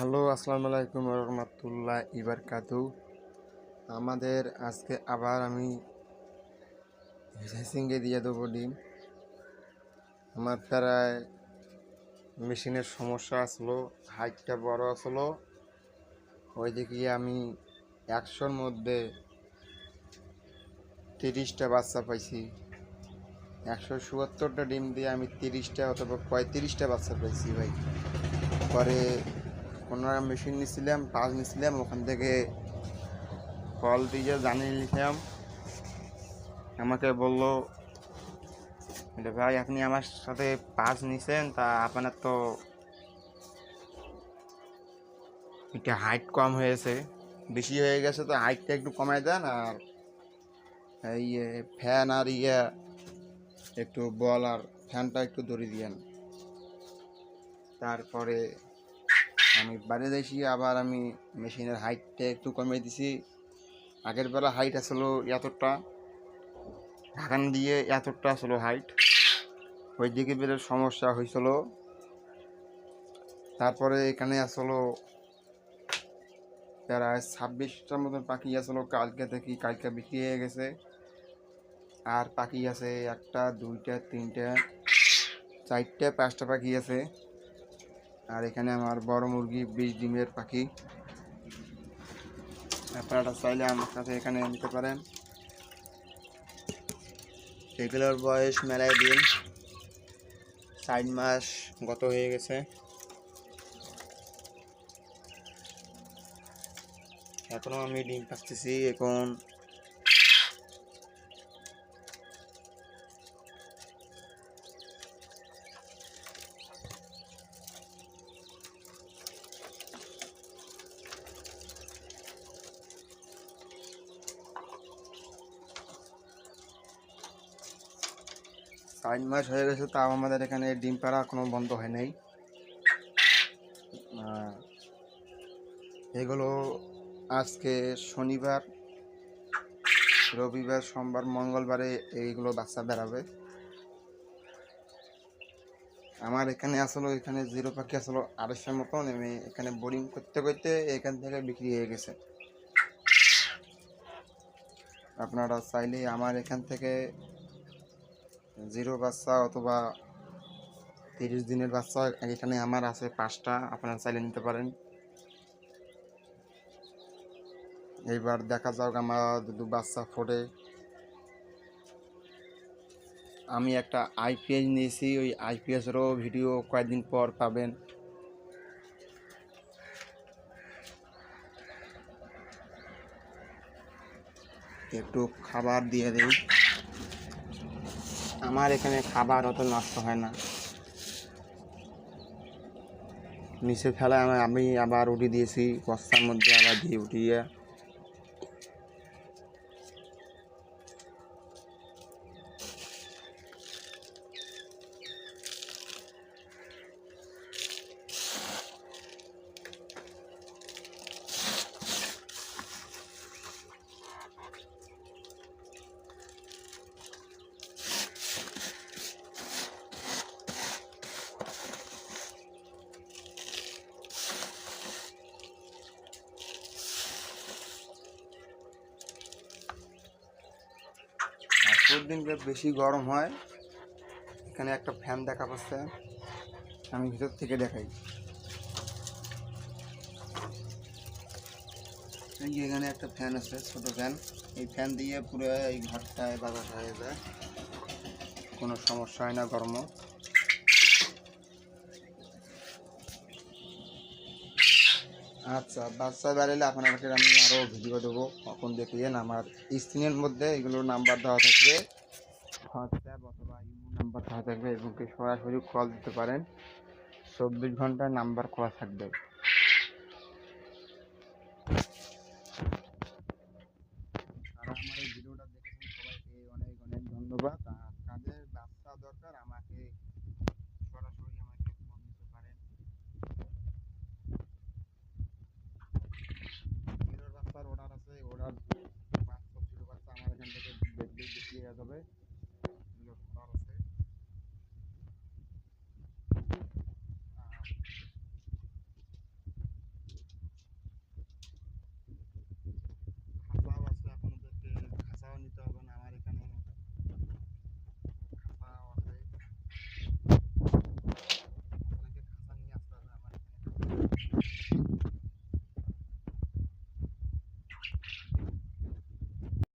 Hello, আসসালামু আলাইকুম রহমতুল্লাহ ইবার কাতু আমাদের আজকে আবার আমি হেসিংয়ে দিয়ে দেবো ডিম। আমার প্রায় মেশিনের সমস্যা আসলো, হাইটটা বড় আসলো। ওই ওইদিকে আমি একশোর মধ্যে তিরিশটা বাচ্চা পাইছি। একশো চুয়াত্তরটা ডিম দিয়ে আমি তিরিশটা অথবা পঁয়ত্রিশটা বাচ্চা পাইছি ভাই। পরে ওনারা মেশিন নিছিলাম, পাঁচ নিছিলাম, ওখান থেকে কল দিয়ে জানিয়ে নিলাম আমাকে বলল ভাই, আপনি আমার সাথে পাঁচ নিছেন, তা আপনার তো এটা হাইট কম হয়েছে। বেশি হয়ে গেছে তো হাইটটা একটু কমায় দেন, আর এই ফ্যান আর ইয়ে একটু বল আর ফ্যানটা একটু দড়ি দিয়েন। তারপরে আমি বাড়ি যাইছি, আবার আমি মেশিনের হাইটটা একটু কমিয়ে দিছি। আগের বেলা হাইট আসলো এতটা, ঢাকান দিয়ে এতটা আসলো হাইট। ওই দিকে বেরো সমস্যা হয়েছিল তারপরে এখানে আসলো প্রায় ছাব্বিশটার মতন পাখি আসলো। কালকে থেকে কালকে বিক্রি হয়ে গেছে। আর পাখি আছে একটা, দুইটা, তিনটা, চারটে, পাঁচটা পাখি আছে। আর এখানে আমার বড় মুরগি, বিশ ডিমের পাখি। আপনারা চাইলে আমার কাছে এখানে নিতে পারেন। এগুলোর বয়স মেলায় দিন। চার মাস গত হয়ে গেছে। এখনও আমি ডিম পাচ্ছি এখন চার মাস হয়ে গেছে, তাও আমাদের এখানে ডিম পাড়া কোনো বন্ধ হয় নাই। এগুলো আজকে শনিবার, রবিবার, সোমবার, মঙ্গলবারে এইগুলো বাচ্চা বেরাবে। আমার এখানে আসলো, এখানে জিরো পাখি আসলো আড়াইশোর মতন, আমি এখানে বোরিং করতে করতে এখান থেকে বিক্রি হয়ে গেছে। আপনারা চাইলে আমার এখান থেকে জিরো বাচ্চা অথবা তিরিশ দিনের বাচ্চা, এখানে আমার আছে পাঁচটা, আপনারা চাইলে নিতে পারেন। এইবার দেখা যাক আমার দুটো বাচ্চা ফোটে আমি একটা আইপিএস নিয়েছি, ওই আইপিএসেরও ভিডিও কয়েকদিন পর পাবেন। একটু খাবার দিয়ে দিই। আমার এখানে খাবার অত নষ্ট হয় না। নিচে ফেলায় আমি- আমি আবার উঠে দিয়েছি, বস্তার মধ্যে আবার দিয়ে উঠিয়ে। আর দিন বেশি গরম হয়, এখানে একটা ফ্যান দেখা পাচ্ছে। আমি ভিতর থেকে দেখাই। এখানে একটা ফ্যান আছে, ছোট ফ্যান এই ফ্যান দিয়ে পুরো এই ঘরটায় বাতাস হয়ে যায়। কোনো সমস্যা হয় না গরমও আচ্ছা বাচ্চা বেড়ালে আপনাকে আমি আরও ভিডিও দেবো। কখন দেখিয়েন আমার স্ক্রিনের মধ্যে এগুলোর নাম্বার দেওয়া থাকবে। হোয়াটসঅ্যাপ অথবা ইমো নাম্বার দেওয়া থাকবে এবং সরাসরি কল দিতে পারেন। চব্বিশ ঘন্টায় নাম্বার খোলা থাকবে।